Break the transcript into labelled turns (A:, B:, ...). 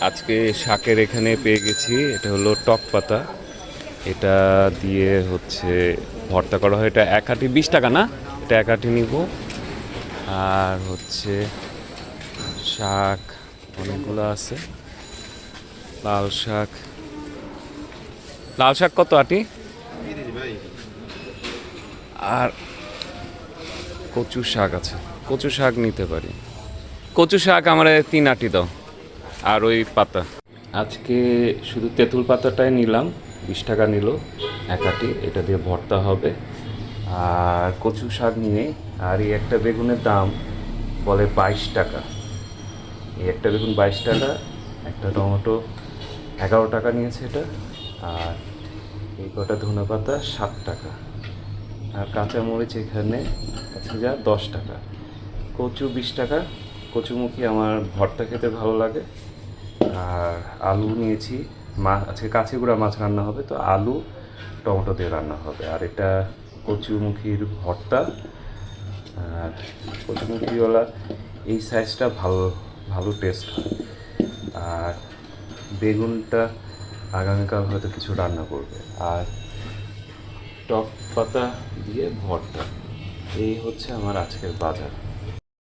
A: আজকে শাকের এখানে পেয়ে গেছি, এটা হলো টক পাতা। এটা দিয়ে হচ্ছে ভর্তা করা হয়, এটা এক আটি বিশ টাকা না? এটা এক আটি নিব। আর হচ্ছে শাক, অনেকগুলো আছে। লাল শাক। লাল শাক কত আটি? আর কচু শাক আছে। কচু শাক নিতে পারি। কচু শাক আমার তিন আটি দাও। আর ওই পাতা। আজকে শুধু তেঁতুল পাতাটাই নিলাম, বিশ টাকা নিল, এক আটি, এটা দিয়ে ভর্তা হবে। আর কচু শাক নিয়ে, আর এই একটা বেগুনের দাম বলে বাইশ টাকা। এই একটা বেগুন বাইশ টাকা, একটা টমেটো এগারো টাকা নিয়েছে এটা, আর এই কটা ধনে পাতা সাত টাকা। আর কাঁচামরিচ এখানে আছে যা দশ টাকা। কচু বিশ টাকা কচুমুখী আমার ভর্তা খেতে ভালো লাগে। আর আলু নিয়েছি। মা, আজকে কাঁচিগুড়া মাছ রান্না হবে, তো আলু, টমেটো দিয়ে রান্না হবে। আর এটা কচুমুখির ভর্তা। আর কচুমুখিওয়ালা, এই সাইজটা ভালো ভালো টেস্ট হয়। আর বেগুনটা আগামীকাল হয়তো কিছু রান্না করবে। আর টক পাতা দিয়ে ভর্তা। এই হচ্ছে আমার আজকের বাজার।